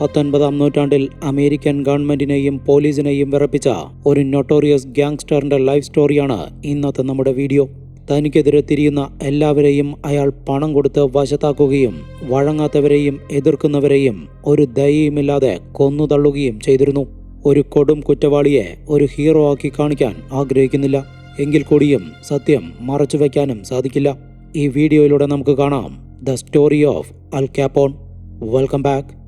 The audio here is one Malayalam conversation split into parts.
പത്തൊൻപതാം നൂറ്റാണ്ടിൽ അമേരിക്കൻ ഗവൺമെന്റിനെയും പോലീസിനെയും വിറപ്പിച്ച ഒരു നൊട്ടോറിയസ് ഗ്യാങ്സ്റ്ററിന്റെ ലൈഫ് സ്റ്റോറിയാണ് ഇന്നത്തെ നമ്മുടെ വീഡിയോ തനിക്കെതിരെ തിരിയുന്ന എല്ലാവരെയും അയാൾ പണം കൊടുത്ത് വശത്താക്കുകയും വഴങ്ങാത്തവരെയും എതിർക്കുന്നവരെയും ഒരു ദയയുമില്ലാതെ കൊന്നുതള്ളുകയും ചെയ്തിരുന്നു. ഒരു കൊടും കുറ്റവാളിയെ ഒരു ഹീറോ ആക്കി കാണിക്കാൻ ആഗ്രഹിക്കുന്നില്ല. എങ്കിൽ കൂടിയും സത്യം മറച്ചുവെക്കാനും സാധിക്കില്ല. ഈ വീഡിയോയിലൂടെ നമുക്ക് കാണാം. The story of Al Capone welcome back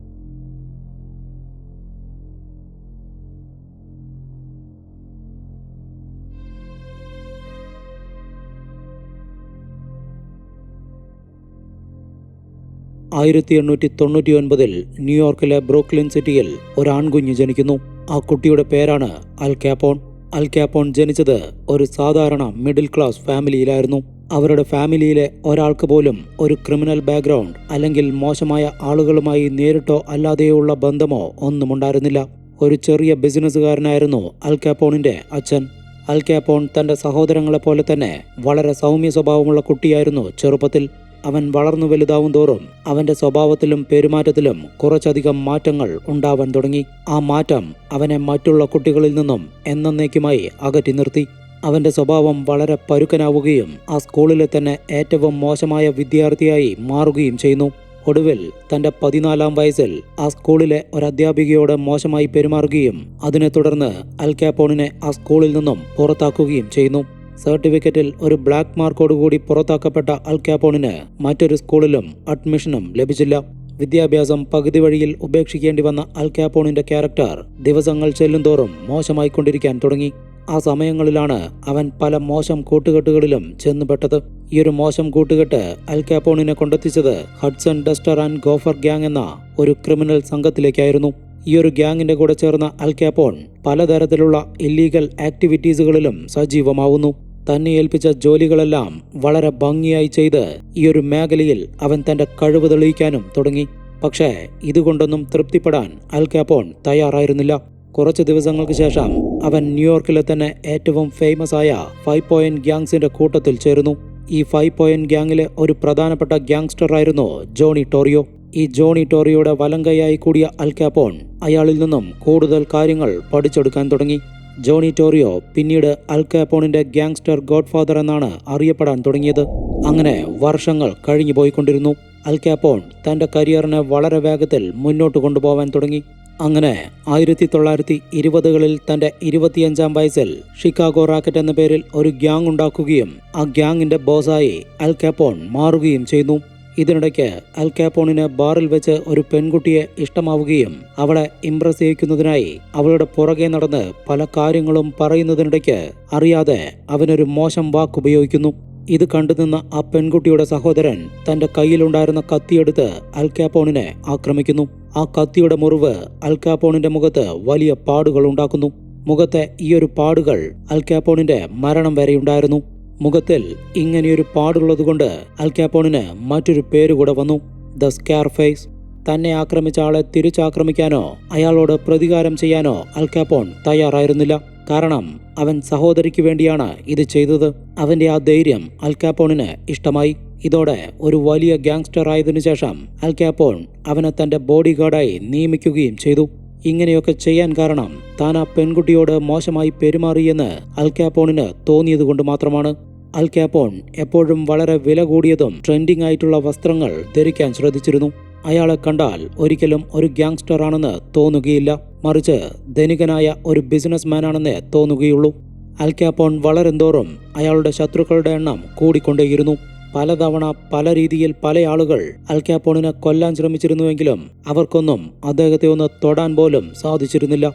ആയിരത്തി എണ്ണൂറ്റി തൊണ്ണൂറ്റി ഒൻപതിൽ ന്യൂയോർക്കിലെ ബ്രൂക്ലിൻ സിറ്റിയിൽ ഒരു ആൺകുഞ്ഞ് ജനിക്കുന്നു. ആ കുട്ടിയുടെ പേരാണ് അൽ കാപ്പോൺ. അൽ കാപ്പോൺ ജനിച്ചത് ഒരു സാധാരണ മിഡിൽ ക്ലാസ് ഫാമിലിയിലായിരുന്നു. അവരുടെ ഫാമിലിയിലെ ഒരാൾക്ക് പോലും ഒരു ക്രിമിനൽ ബാക്ക്ഗ്രൗണ്ട് അല്ലെങ്കിൽ മോശമായ ആളുകളുമായി നേരിട്ടോ അല്ലാതെയോ ഉള്ള ബന്ധമോ ഒന്നും ഉണ്ടായിരുന്നില്ല ഒരു ചെറിയ ബിസിനസ്സുകാരനായിരുന്നു അൽ കാപ്പോണിന്റെ അച്ഛൻ. അൽ കാപ്പോൺ തന്റെ സഹോദരങ്ങളെ പോലെ തന്നെ വളരെ സൗമ്യ സ്വഭാവമുള്ള കുട്ടിയായിരുന്നു ചെറുപ്പത്തിൽ. അവൻ വളർന്നു വലുതാവും തോറും അവന്റെ സ്വഭാവത്തിലും പെരുമാറ്റത്തിലും കുറച്ചധികം മാറ്റങ്ങൾ ഉണ്ടാവാൻ തുടങ്ങി. ആ മാറ്റം അവനെ മറ്റുള്ള കുട്ടികളിൽ നിന്നും എന്നേക്കുമായി അകറ്റി നിർത്തി. അവന്റെ സ്വഭാവം വളരെ പരുക്കനാവുകയും ആ സ്കൂളിലെ തന്നെ ഏറ്റവും മോശമായ വിദ്യാർത്ഥിയായി മാറുകയും ചെയ്യുന്നു. ഒടുവിൽ തന്റെ പതിനാലാം വയസ്സിൽ ആ സ്കൂളിലെ ഒരു അധ്യാപികയോട് മോശമായി പെരുമാറുകയും അതിനെ തുടർന്ന് അൽ കാപ്പോണിനെ ആ സ്കൂളിൽ നിന്നും പുറത്താക്കുകയും ചെയ്യുന്നു. സർട്ടിഫിക്കറ്റിൽ ഒരു ബ്ലാക്ക് മാർക്കോട് കൂടി പുറത്താക്കപ്പെട്ട അൽ കാപ്പോണിന് മറ്റൊരു സ്കൂളിലും അഡ്മിഷനും ലഭിച്ചില്ല. വിദ്യാഭ്യാസം പകുതി വഴിയിൽ ഉപേക്ഷിക്കേണ്ടി വന്ന അൽ കാപ്പോണിന്റെ ക്യാരക്ടർ ദിവസങ്ങൾ ചെല്ലുംതോറും മോശമായിക്കൊണ്ടിരിക്കാൻ തുടങ്ങി. ആ സമയങ്ങളിലാണ് അവൻ പല മോശം കൂട്ടുകെട്ടുകളിലും ചെന്നുപെട്ടത്. ഈ ഒരു മോശം കൂട്ടുകെട്ട് അൽ കാപ്പോണിനെ കൊണ്ടെത്തിച്ചത് Hudson Duster and Gopher gang എന്ന ഒരു ക്രിമിനൽ സംഘത്തിലേക്കായിരുന്നു. ഈ ഒരു ഗ്യാങ്ങിന്റെ കൂടെ ചേർന്ന അൽ കാപ്പോൺ പലതരത്തിലുള്ള ഇല്ലീഗൽ ആക്ടിവിറ്റീസുകളിലും സജീവമാവുന്നു. തന്നെ ഏൽപ്പിച്ച ജോലികളെല്ലാം വളരെ ഭംഗിയായി ചെയ്ത് ഈ ഒരു മേഖലയിൽ അവൻ തന്റെ കഴിവ് തെളിയിക്കാനും തുടങ്ങി. പക്ഷേ ഇതുകൊണ്ടൊന്നും തൃപ്തിപ്പെടാൻ അൽ കാപ്പോൺ തയ്യാറായിരുന്നില്ല. കുറച്ച് ദിവസങ്ങൾക്ക് ശേഷം അവൻ ന്യൂയോർക്കിലെ തന്നെ ഏറ്റവും ഫേമസ് ആയ ഫൈവ് പോയിന്റ് ഗ്യാങ്സിന്റെ കൂട്ടത്തിൽ ചേരുന്നു. ഈ ഫൈവ് പോയിന്റ് ഗ്യാങ്ങിലെ ഒരു പ്രധാനപ്പെട്ട ഗ്യാങ്സ്റ്റർ ആയിരുന്നു ജോണി ടോറിയോ. ഈ ജോണി ടോറിയുടെ വലങ്കയായി കൂടിയ അൽ കാപ്പോൺ അയാളിൽ നിന്നും കൂടുതൽ കാര്യങ്ങൾ പഠിച്ചെടുക്കാൻ തുടങ്ങി. ജോണി ടോറിയോ പിന്നീട് അൽ കാപ്പോണിന്റെ ഗ്യാങ്സ്റ്റർ ഗോഡ്ഫാദർ എന്നാണ് അറിയപ്പെടാൻ തുടങ്ങിയത്. അങ്ങനെ വർഷങ്ങൾ കഴിഞ്ഞു പോയിക്കൊണ്ടിരുന്നു. അൽ കാപ്പോൺ തന്റെ കരിയറിനെ വളരെ വേഗത്തിൽ മുന്നോട്ട് കൊണ്ടുപോവാൻ തുടങ്ങി. അങ്ങനെ ആയിരത്തി തൊള്ളായിരത്തി ഇരുപതുകളിൽ തന്റെ ഇരുപത്തിയഞ്ചാം വയസ്സിൽ ഷിക്കാഗോ റാക്കറ്റ് എന്ന പേരിൽ ഒരു ഗ്യാങ് ഉണ്ടാക്കുകയും ആ ഗ്യാങ്ങിന്റെ ബോസായി അൽ കാപ്പോൺ മാറുകയും ചെയ്യുന്നു ഇതിനിടയ്ക്ക് അൽ കാപ്പോണിന് ബാറിൽ വെച്ച് ഒരു പെൺകുട്ടിയെ ഇഷ്ടമാവുകയും അവളെ ഇംപ്രസ് ചെയ്യിക്കുന്നതിനായി അവളുടെ പുറകെ നടന്ന് പല കാര്യങ്ങളും പറയുന്നതിനിടയ്ക്ക് അറിയാതെ അവനൊരു മോശം വാക്ക് ഉപയോഗിക്കുന്നു. ഇത് കണ്ടുനിന്ന ആ പെൺകുട്ടിയുടെ സഹോദരൻ തന്റെ കയ്യിലുണ്ടായിരുന്ന കത്തിയെടുത്ത് അൽ കാപ്പോണിനെ ആക്രമിക്കുന്നു. ആ കത്തിയുടെ മുറിവ് അൽ കാപ്പോണിന്റെ മുഖത്ത് വലിയ പാടുകൾ ഉണ്ടാക്കുന്നു. മുഖത്തെ ഈയൊരു പാടുകൾ അൽ കാപ്പോണിന്റെ മരണം വരെയുണ്ടായിരുന്നു മുഖത്തിൽ ഇങ്ങനെയൊരു പാടുള്ളതുകൊണ്ട് കൊണ്ട് കാപ്പോണിന് മറ്റൊരു പേര് കൂടെ വന്നു. The Scarface. തന്നെ ആക്രമിച്ച ആളെ തിരിച്ചാക്രമിക്കാനോ അയാളോട് പ്രതികാരം ചെയ്യാനോ അൽക്കാപ്പോൺ കാപ്പോൺ തയ്യാറായിരുന്നില്ല. കാരണം അവൻ സഹോദരിക്ക് വേണ്ടിയാണ് ഇത് ചെയ്തത്. അവന്റെ ആ ധൈര്യം അൽക്കാപ്പോണിന് ഇഷ്ടമായി. ഇതോടെ ഒരു വലിയ ഗാങ്സ്റ്റർ ആയതിനു ശേഷം അൽക്കാപ്പോൺ അവനെ തന്റെ ബോഡി ഗാർഡായി നിയമിക്കുകയും ചെയ്തു. ഇങ്ങനെയൊക്കെ ചെയ്യാൻ കാരണം താൻ ആ പെൺകുട്ടിയോട് മോശമായി പെരുമാറിയെന്ന് അൽ കാപ്പോണിന് തോന്നിയതുകൊണ്ട് മാത്രമാണ്. അൽ കാപ്പോൺ എപ്പോഴും വളരെ വില കൂടിയതും ട്രെൻഡിംഗ് ആയിട്ടുള്ള വസ്ത്രങ്ങൾ ധരിക്കാൻ ശ്രദ്ധിച്ചിരുന്നു. അയാളെ കണ്ടാൽ ഒരിക്കലും ഒരു ഗ്യാങ്സ്റ്റർ ആണെന്ന് തോന്നുകയില്ല. മറിച്ച് ധനികനായ ഒരു ബിസിനസ് മാനാണെന്നേ തോന്നുകയുള്ളൂ. അൽ കാപ്പോൺ വളരെന്തോറും അയാളുടെ ശത്രുക്കളുടെ എണ്ണം കൂടിക്കൊണ്ടേയിരുന്നു. പലതവണ പല രീതിയിൽ പല ആളുകൾ അൽ കാപ്പോണിനെ കൊല്ലാൻ ശ്രമിച്ചിരുന്നുവെങ്കിലും അവർക്കൊന്നും അദ്ദേഹത്തെ ഒന്ന് തൊടാൻ പോലും സാധിച്ചിരുന്നില്ല.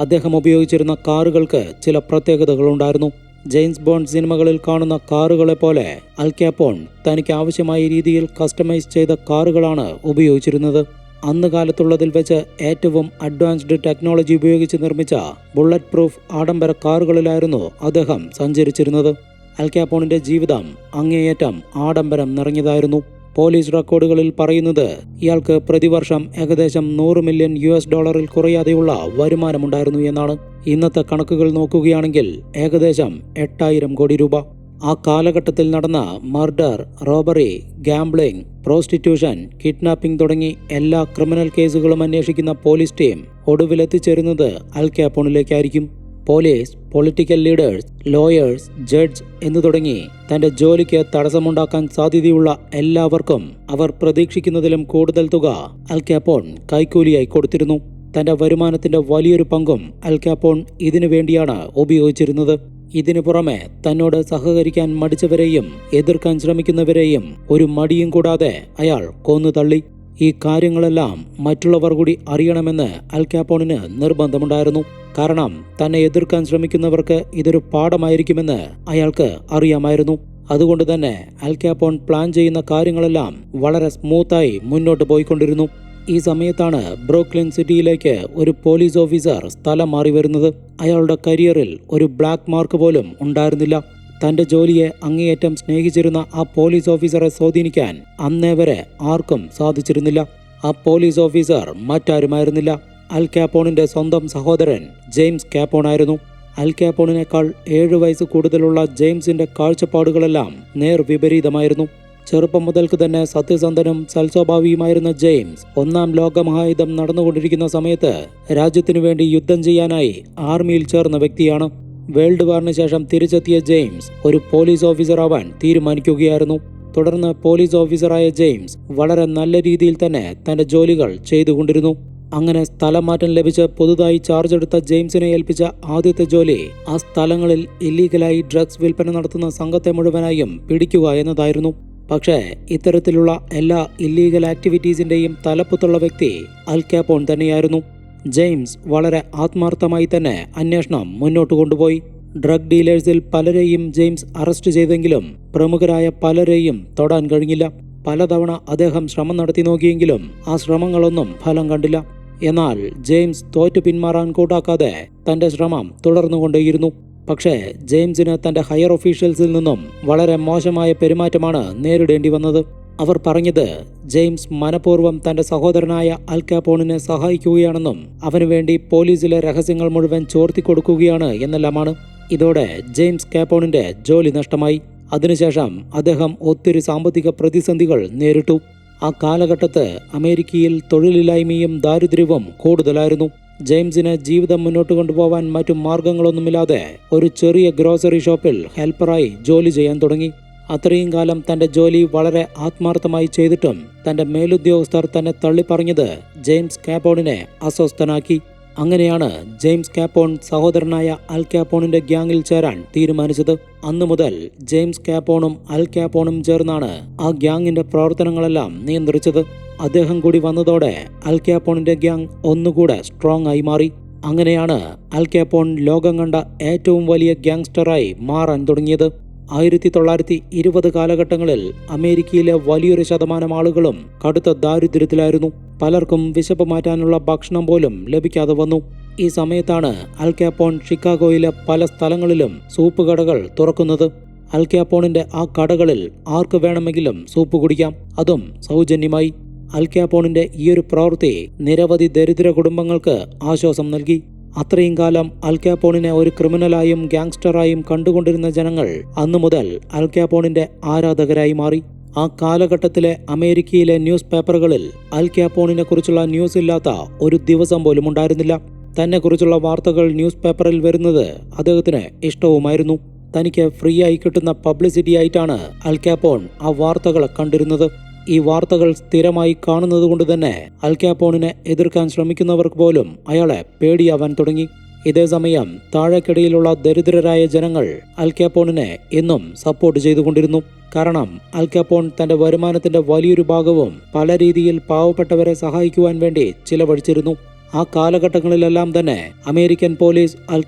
അദ്ദേഹം ഉപയോഗിച്ചിരുന്ന കാറുകൾക്ക് ചില പ്രത്യേകതകളുണ്ടായിരുന്നു. ജെയിംസ് ബോണ്ട് സിനിമകളിൽ കാണുന്ന കാറുകളെ പോലെ അൽക്യാപ്പോൺ തനിക്ക് ആവശ്യമായ രീതിയിൽ കസ്റ്റമൈസ് ചെയ്ത കാറുകളാണ് ഉപയോഗിച്ചിരുന്നത്. അന്ന് കാലത്തുള്ളതിൽ വെച്ച് ഏറ്റവും അഡ്വാൻസ്ഡ് ടെക്നോളജി ഉപയോഗിച്ച് നിർമ്മിച്ച ബുള്ളറ്റ് പ്രൂഫ് ആഡംബര കാറുകളിലായിരുന്നു അദ്ദേഹം സഞ്ചരിച്ചിരുന്നത്. അൽ കാപ്പോണിന്റെ ജീവിതം അങ്ങേയറ്റം ആഡംബരം നിറഞ്ഞതായിരുന്നു. പോലീസ് റെക്കോർഡുകളിൽ പറയുന്നത് ഇയാൾക്ക് പ്രതിവർഷം ഏകദേശം നൂറ് മില്യൺ യു എസ് ഡോളറിൽ കുറയാതെയുള്ള വരുമാനമുണ്ടായിരുന്നു എന്നാണ്. ഇന്നത്തെ കണക്കുകൾ നോക്കുകയാണെങ്കിൽ ഏകദേശം എട്ടായിരം കോടി രൂപ. ആ കാലഘട്ടത്തിൽ നടന്ന murder robbery gambling prostitution kidnapping തുടങ്ങി എല്ലാ ക്രിമിനൽ കേസുകളും അന്വേഷിക്കുന്ന പോലീസ് ടീം ഒടുവിലെത്തിച്ചേരുന്നത് Al ക്യാപ്പോണിലേക്കായിരിക്കും police political leaders lawyers judge എന്നു തുടങ്ങി തന്റെ ജോലിക്ക് തടസ്സമുണ്ടാക്കാൻ സാധ്യതയുള്ള എല്ലാവർക്കും അവർ പ്രതീക്ഷിക്കുന്നതിലും കൂടുതൽ തുക അൽ കാപ്പോൺ കൈക്കൂലിയായി കൊടുത്തിരുന്നു. തന്റെ വരുമാനത്തിന്റെ വലിയൊരു പങ്കും അൽ കാപ്പോൺ ഇതിനു വേണ്ടിയാണ് ഉപയോഗിച്ചിരുന്നത്. ഇതിനു പുറമെ തന്നോട് സഹകരിക്കാൻ മടിച്ചവരെയും എതിർക്കാൻ ശ്രമിക്കുന്നവരെയും ഒരു മടിയും കൂടാതെ അയാൾ കൊന്നു തള്ളി ഈ കാര്യങ്ങളെല്ലാം മറ്റുള്ളവർ കൂടി അറിയണമെന്ന് അൽ ക്യാപ്പോണിന് നിർബന്ധമുണ്ടായിരുന്നു. കാരണം തന്നെ എതിർക്കാൻ ശ്രമിക്കുന്നവർക്ക് ഇതൊരു പാഠമായിരിക്കുമെന്ന് അയാൾക്ക് അറിയാമായിരുന്നു. അതുകൊണ്ട് തന്നെ അൽ ക്യാപ്പോൺ പ്ലാൻ ചെയ്യുന്ന കാര്യങ്ങളെല്ലാം വളരെ സ്മൂത്തായി മുന്നോട്ട് പോയിക്കൊണ്ടിരുന്നു. ഈ സമയത്താണ് ബ്രോക്ലിൻ സിറ്റിയിലേക്ക് ഒരു പോലീസ് ഓഫീസർ സ്ഥലം മാറി വരുന്നത് അയാളുടെ കരിയറിൽ ഒരു ബ്ലാക്ക് മാർക്ക് പോലും ഉണ്ടായിരുന്നില്ല. തന്റെ ജോലിയെ അങ്ങേയറ്റം സ്നേഹിച്ചിരുന്ന ആ പോലീസ് ഓഫീസറെ സ്വാധീനിക്കാൻ അന്നേ വരെ ആർക്കും സാധിച്ചിരുന്നില്ല. ആ പോലീസ് ഓഫീസർ മറ്റാരുമായിരുന്നില്ല. അൽ കാപ്പോണിന്റെ സ്വന്തം സഹോദരൻ ജെയിംസ് കാപ്പോൺ ആയിരുന്നു അൽ കാപ്പോണിനേക്കാൾ ഏഴു വയസ്സ് കൂടുതലുള്ള ജെയിംസിന്റെ കാഴ്ചപ്പാടുകളെല്ലാം നേർ വിപരീതമായിരുന്നു. ചെറുപ്പം മുതൽക്ക് തന്നെ സത്യസന്ധനും സൽസ്വഭാവിയുമായിരുന്ന ജെയിംസ് ഒന്നാം ലോകമഹായുധം നടന്നുകൊണ്ടിരിക്കുന്ന സമയത്ത് രാജ്യത്തിനു വേണ്ടി യുദ്ധം ചെയ്യാനായി ആർമിയിൽ ചേർന്ന വ്യക്തിയാണ്. വേൾഡ് വാറിന് ശേഷം തിരിച്ചെത്തിയ ജെയിംസ് ഒരു പോലീസ് ഓഫീസർ ആവാൻ തീരുമാനിക്കുകയായിരുന്നു. തുടർന്ന് പോലീസ് ഓഫീസറായ ജെയിംസ് വളരെ നല്ല രീതിയിൽ തന്നെ തന്റെ ജോലികൾ ചെയ്തുകൊണ്ടിരുന്നു. അങ്ങനെ സ്ഥലമാറ്റം ലഭിച്ച് പുതുതായി ചാർജ് എടുത്ത ജെയിംസിനെ ഏൽപ്പിച്ച ആദ്യത്തെ ജോലി ആ സ്ഥലങ്ങളിൽ ഇല്ലീഗലായി ഡ്രഗ്സ് വിൽപ്പന നടത്തുന്ന സംഘത്തെ മുഴുവനായും പിടിക്കുക എന്നതായിരുന്നു. പക്ഷേ ഇത്തരത്തിലുള്ള എല്ലാ ഇല്ലീഗൽ ആക്ടിവിറ്റീസിന്റെയും തലപ്പത്തുള്ള വ്യക്തി അൽ കാപ്പോൺ തന്നെയായിരുന്നു. ജെയിംസ് വളരെ ആത്മാർത്ഥമായി തന്നെ അന്വേഷണം മുന്നോട്ട് കൊണ്ടുപോയി. ഡ്രഗ് ഡീലേഴ്സിൽ പലരെയും ജെയിംസ് അറസ്റ്റ് ചെയ്തെങ്കിലും പ്രമുഖരായ പലരെയും തൊടാൻ കഴിഞ്ഞില്ല. പലതവണ അദ്ദേഹം ശ്രമം നടത്തി നോക്കിയെങ്കിലും ആ ശ്രമങ്ങളൊന്നും ഫലം കണ്ടില്ല. എന്നാൽ ജെയിംസ് തോറ്റു പിന്മാറാൻ കൂട്ടാക്കാതെ തന്റെ ശ്രമം തുടർന്നുകൊണ്ടേയിരുന്നു. പക്ഷേ ജെയിംസിന് തന്റെ ഹയർ ഒഫീഷ്യൽസിൽ നിന്നും വളരെ മോശമായ പെരുമാറ്റമാണ് നേരിടേണ്ടി വന്നത്. അവർ പറഞ്ഞത് ജെയിംസ് മനഃപൂർവം തന്റെ സഹോദരനായ അൽ കാപ്പോണിനെ സഹായിക്കുകയാണെന്നും അവനുവേണ്ടി പോലീസിലെ രഹസ്യങ്ങൾ മുഴുവൻ ചോർത്തിക്കൊടുക്കുകയാണ് എന്നെല്ലാമാണ്. ഇതോടെ ജെയിംസ് കാപ്പോണിന്റെ ജോലി നഷ്ടമായി. അതിനുശേഷം അദ്ദേഹം ഒത്തിരി സാമ്പത്തിക പ്രതിസന്ധികൾ നേരിട്ടു. ആ കാലഘട്ടത്ത് അമേരിക്കയിൽ തൊഴിലില്ലായ്മയും ദാരിദ്ര്യവും കൂടുതലായിരുന്നു. ജെയിംസിന് ജീവിതം മുന്നോട്ട് കൊണ്ടുപോകാൻ മറ്റു മാർഗങ്ങളൊന്നുമില്ലാതെ ഒരു ചെറിയ ഗ്രോസറി ഷോപ്പിൽ ഹെൽപ്പറായി ജോലി ചെയ്യാൻ തുടങ്ങി. അത്രയും കാലം തന്റെ ജോലി വളരെ ആത്മാർത്ഥമായി ചെയ്തിട്ടും തന്റെ മേലുദ്യോഗസ്ഥർ തന്നെ തള്ളിപ്പറഞ്ഞത് ജെയിംസ് കാപ്പോണിനെ അസ്വസ്ഥനാക്കി. അങ്ങനെയാണ് ജെയിംസ് കാപ്പോൺ സഹോദരനായ അൽ കാപ്പോണിന്റെ ഗ്യാങ്ങിൽ ചേരാൻ തീരുമാനിച്ചത്. അന്നു മുതൽ ജെയിംസ് കാപ്പോണും അൽ കാപ്പോണും ചേർന്നാണ് ആ ഗ്യാങ്ങിന്റെ പ്രവർത്തനങ്ങളെല്ലാം നിയന്ത്രിച്ചത്. അദ്ദേഹം കൂടി വന്നതോടെ അൽ കാപ്പോണിന്റെ ഗ്യാങ് ഒന്നുകൂടെ സ്ട്രോങ് ആയി മാറി. അങ്ങനെയാണ് അൽ കാപ്പോൺ ലോകം കണ്ട ഏറ്റവും വലിയ ഗ്യാങ്സ്റ്ററായി മാറാൻ തുടങ്ങിയത്. ആയിരത്തി തൊള്ളായിരത്തി ഇരുപത് കാലഘട്ടങ്ങളിൽ അമേരിക്കയിലെ വലിയൊരു ശതമാനം ആളുകളും കടുത്ത ദാരിദ്ര്യത്തിലായിരുന്നു. പലർക്കും വിശപ്പ് മാറ്റാനുള്ള ഭക്ഷണം പോലും ലഭിക്കാതെ വന്നു. ഈ സമയത്താണ് അൽക്യാപ്പോൺ ഷിക്കാഗോയിലെ പല സ്ഥലങ്ങളിലും സൂപ്പ് കടകൾ തുറക്കുന്നത്. അൽക്യാപ്പോണിന്റെ ആ കടകളിൽ ആർക്ക് വേണമെങ്കിലും സൂപ്പ് കുടിക്കാം. അതും സൗജന്യമായി. അൽക്യാപ്പോണിന്റെ ഈയൊരു പ്രവൃത്തി നിരവധി ദരിദ്ര കുടുംബങ്ങൾക്ക് ആശ്വാസം നൽകി. അത്രയും കാലം അൽക്യാപോണിനെ ഒരു ക്രിമിനലായും ഗ്യാങ്സ്റ്ററായും കണ്ടുകൊണ്ടിരുന്ന ജനങ്ങൾ അന്നു മുതൽ അൽക്യാപോണിന്റെ ആരാധകരായി മാറി. ആ കാലഘട്ടത്തിലെ അമേരിക്കയിലെ ന്യൂസ് പേപ്പറുകളിൽ അൽക്യാപോണിനെ കുറിച്ചുള്ള ന്യൂസ് ഇല്ലാത്ത ഒരു ദിവസം പോലും ഉണ്ടായിരുന്നില്ല. തന്നെ കുറിച്ചുള്ള വാർത്തകൾ ന്യൂസ് പേപ്പറിൽ വരുന്നത് അദ്ദേഹത്തിന് ഇഷ്ടവുമായിരുന്നു. തനിക്ക് ഫ്രീ ആയി കിട്ടുന്ന പബ്ലിസിറ്റി ആയിട്ടാണ് അൽക്യാപോൺ ആ വാർത്തകളെ കണ്ടിരുന്നത്. ഈ വാർത്തകൾ സ്ഥിരമായി കാണുന്നത് കൊണ്ട് തന്നെ അൽ ക്യാപ്പോണിനെ എതിർക്കാൻ ശ്രമിക്കുന്നവർക്ക് പോലും അയാളെ പേടിയാവാൻ തുടങ്ങി. ഇതേസമയം താഴെക്കിടയിലുള്ള ദരിദ്രരായ ജനങ്ങൾ അൽ ക്യാപ്പോണിനെ എന്നും സപ്പോർട്ട് ചെയ്തുകൊണ്ടിരുന്നു. കാരണം അൽ ക്യാപ്പോൺ തന്റെ വരുമാനത്തിന്റെ വലിയൊരു ഭാഗവും പല രീതിയിൽ പാവപ്പെട്ടവരെ സഹായിക്കുവാൻ വേണ്ടി ചിലവഴിച്ചിരുന്നു. ആ കാലഘട്ടങ്ങളിലെല്ലാം തന്നെ അമേരിക്കൻ പോലീസ് അൽ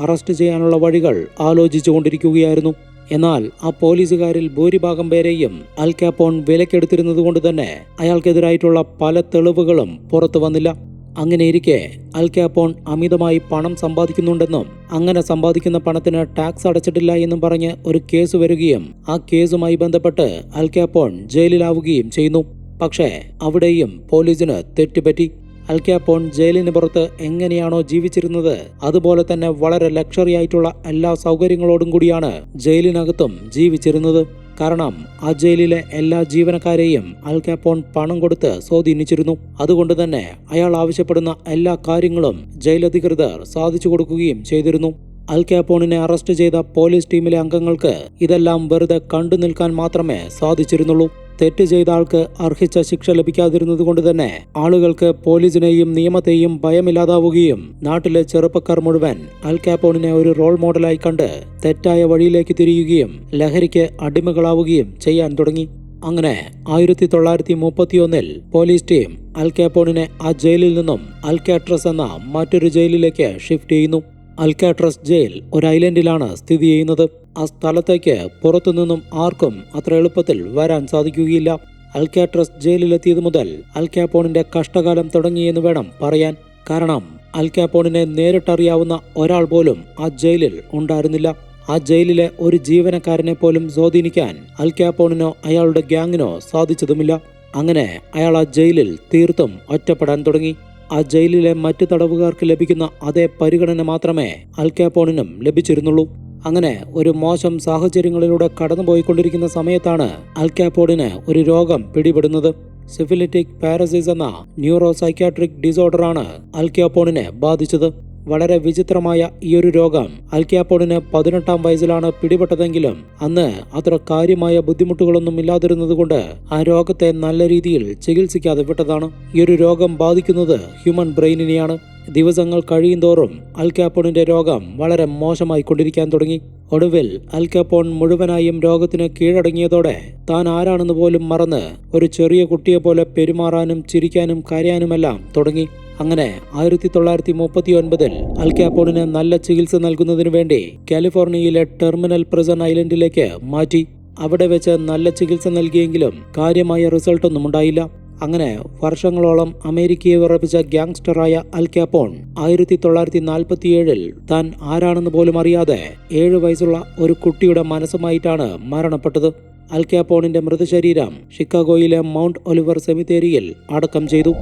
അറസ്റ്റ് ചെയ്യാനുള്ള വഴികൾ ആലോചിച്ചുകൊണ്ടിരിക്കുകയായിരുന്നു. എന്നാൽ ആ പോലീസുകാരിൽ ഭൂരിഭാഗം പേരെയും അൽ വിലക്കെടുത്തിരുന്നത് വിലക്കെടുത്തിരുന്നതുകൊണ്ട് തന്നെ അയാൾക്കെതിരായിട്ടുള്ള പല തെളിവുകളും പുറത്തു വന്നില്ല. അങ്ങനെയിരിക്കെ അൽ കാപ്പോൺ അമിതമായി പണം സമ്പാദിക്കുന്നുണ്ടെന്നും അങ്ങനെ സമ്പാദിക്കുന്ന പണത്തിന് ടാക്സ് അടച്ചിട്ടില്ല എന്നും പറഞ്ഞ് ഒരു കേസ് വരികയും ആ കേസുമായി ബന്ധപ്പെട്ട് അൽ കാപ്പോൺ ജയിലിലാവുകയും ചെയ്യുന്നു. പക്ഷേ അവിടെയും പോലീസിന് തെറ്റുപറ്റി. അൽ ക്യാപ്പോൺ ജയിലിന് പുറത്ത് എങ്ങനെയാണോ ജീവിച്ചിരുന്നത് അതുപോലെ തന്നെ വളരെ ലക്ഷറി ആയിട്ടുള്ള എല്ലാ സൗകര്യങ്ങളോടും കൂടിയാണ് ജയിലിനകത്തും ജീവിച്ചിരുന്നത്. കാരണം ആ ജയിലിലെ എല്ലാ ജീവനക്കാരെയും അൽ കാപ്പോൺ പണം കൊടുത്ത് സ്വാധീനിച്ചിരുന്നു. അതുകൊണ്ട് തന്നെ അയാൾ ആവശ്യപ്പെടുന്ന എല്ലാ കാര്യങ്ങളും ജയിലധികൃതർ സാധിച്ചു കൊടുക്കുകയും ചെയ്തിരുന്നു. അൽ കാപ്പോണിനെ അറസ്റ്റ് ചെയ്ത പോലീസ് ടീമിലെ അംഗങ്ങൾക്ക് ഇതെല്ലാം വെറുതെ കണ്ടു നിൽക്കാൻ മാത്രമേ സാധിച്ചിരുന്നുള്ളൂ. തെറ്റ് ചെയ്ത ആൾക്ക് അർഹിച്ച ശിക്ഷ ലഭിക്കാതിരുന്നത് കൊണ്ട് തന്നെ ആളുകൾക്ക് പോലീസിനെയും നിയമത്തെയും ഭയമില്ലാതാവുകയും നാട്ടിലെ ചെറുപ്പക്കാർ മുഴുവൻ അൽ കാപ്പോണിനെ ഒരു റോൾ മോഡലായി കണ്ട് തെറ്റായ വഴിയിലേക്ക് തിരിയുകയും ലഹരിക്ക് അടിമകളാവുകയും ചെയ്യാൻ തുടങ്ങി. അങ്ങനെ ആയിരത്തി തൊള്ളായിരത്തി മുപ്പത്തിയൊന്നിൽ പോലീസ് ടീം അൽ കാപ്പോണിനെ ആ ജയിലിൽ നിന്നും അൽകാട്രസ് എന്ന മറ്റൊരു ജയിലിലേക്ക് ഷിഫ്റ്റ് ചെയ്യുന്നു. അൽകാട്രസ് ജയിൽ ഒരു ഐലൻഡിലാണ് സ്ഥിതി ചെയ്യുന്നത്. ആ സ്ഥലത്തേക്ക് പുറത്തുനിന്നും ആർക്കും അത്ര എളുപ്പത്തിൽ വരാൻ സാധിക്കുകയില്ല. അൽക്യാട്രസ് ജയിലിലെത്തിയത് മുതൽ അൽക്യാപോണിന്റെ കഷ്ടകാലം തുടങ്ങിയെന്ന് വേണം പറയാൻ. കാരണം അൽക്യാപോണിനെ നേരിട്ടറിയാവുന്ന ഒരാൾ പോലും ആ ജയിലിൽ ഉണ്ടായിരുന്നില്ല. ആ ജയിലിലെ ഒരു ജീവനക്കാരനെ പോലും സ്വാധീനിക്കാൻ അൽക്യാപോണിനോ അയാളുടെ ഗ്യാങ്ങിനോ സാധിച്ചതുമില്ല. അങ്ങനെ അയാൾ ആ ജയിലിൽ തീർത്തും ഒറ്റപ്പെടാൻ തുടങ്ങി. ആ ജയിലിലെ മറ്റു തടവുകാർക്ക് ലഭിക്കുന്ന അതേ പരിഗണന മാത്രമേ അൽക്യാപോണിനും ലഭിച്ചിരുന്നുള്ളൂ. അങ്ങനെ ഒരു മോശം സാഹചര്യങ്ങളിലൂടെ കടന്നുപോയിക്കൊണ്ടിരിക്കുന്ന സമയത്താണ് അൽക്കാപോഡിന് ഒരു രോഗം പിടിപെടുന്നത്. സിഫിലിറ്റിക് പാരസിസ് എന്ന ന്യൂറോ സൈക്യാട്രിക് ഡിസോർഡറാണ് അൽക്യാപോണിനെ ബാധിച്ചത്. വളരെ വിചിത്രമായ ഈ ഒരു രോഗം അൽക്യാപ്പോണിന് പതിനെട്ടാം വയസ്സിലാണ് പിടിപെട്ടതെങ്കിലും അന്ന് അത്ര കാര്യമായ ബുദ്ധിമുട്ടുകളൊന്നും ഇല്ലാതിരുന്നതുകൊണ്ട് ആ രോഗത്തെ നല്ല രീതിയിൽ ചികിത്സിക്കാതെ വിട്ടതാണ്. ഈ ഒരു രോഗം ബാധിക്കുന്നത് ഹ്യൂമൻ ബ്രെയിനിനെയാണ്. ദിവസങ്ങൾ കഴിയുന്തോറും അൽക്യാപ്പോണിന്റെ രോഗം വളരെ മോശമായി കൊണ്ടിരിക്കാൻ തുടങ്ങി. ഒടുവിൽ അൽക്യാപ്പോൺ മുഴുവനായും രോഗത്തിന് കീഴടങ്ങിയതോടെ താൻ ആരാണെന്ന് പോലും മറന്ന് ഒരു ചെറിയ കുട്ടിയെ പോലെ പെരുമാറാനും ചിരിക്കാനും കരയാനുമെല്ലാം തുടങ്ങി. അങ്ങനെ ആയിരത്തി തൊള്ളായിരത്തി മുപ്പത്തി ഒൻപതിൽ അൽക്യാപ്പോണിന് നല്ല ചികിത്സ നൽകുന്നതിനു വേണ്ടി കാലിഫോർണിയയിലെ ടെർമിനൽ പ്രിസൺ ഐലൻഡിലേക്ക് മാറ്റി. അവിടെ വെച്ച് നല്ല ചികിത്സ നൽകിയെങ്കിലും കാര്യമായ റിസൾട്ടൊന്നും ഉണ്ടായില്ല. അങ്ങനെ വർഷങ്ങളോളം അമേരിക്കയെ വിറപ്പിച്ച ഗ്യാങ്സ്റ്ററായ അൽ കാപ്പോൺ ആയിരത്തി തൊള്ളായിരത്തി നാൽപ്പത്തിയേഴിൽ താൻ ആരാണെന്ന് പോലും അറിയാതെ ഏഴു വയസ്സുള്ള ഒരു കുട്ടിയുടെ മനസ്സുമായിട്ടാണ് മരണപ്പെട്ടത്. അൽ കാപ്പോണിന്റെ മൃതശരീരം ഷിക്കാഗോയിലെ മൗണ്ട് ഒലിവർ സെമിത്തേരിയിൽ അടക്കം ചെയ്തു.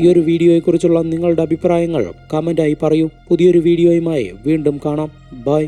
ഈ ഒരു വീഡിയോയെക്കുറിച്ചുള്ള നിങ്ങളുടെ അഭിപ്രായങ്ങൾ കമന്റായി പറയൂ. പുതിയൊരു വീഡിയോയുമായി വീണ്ടും കാണാം. ബൈ.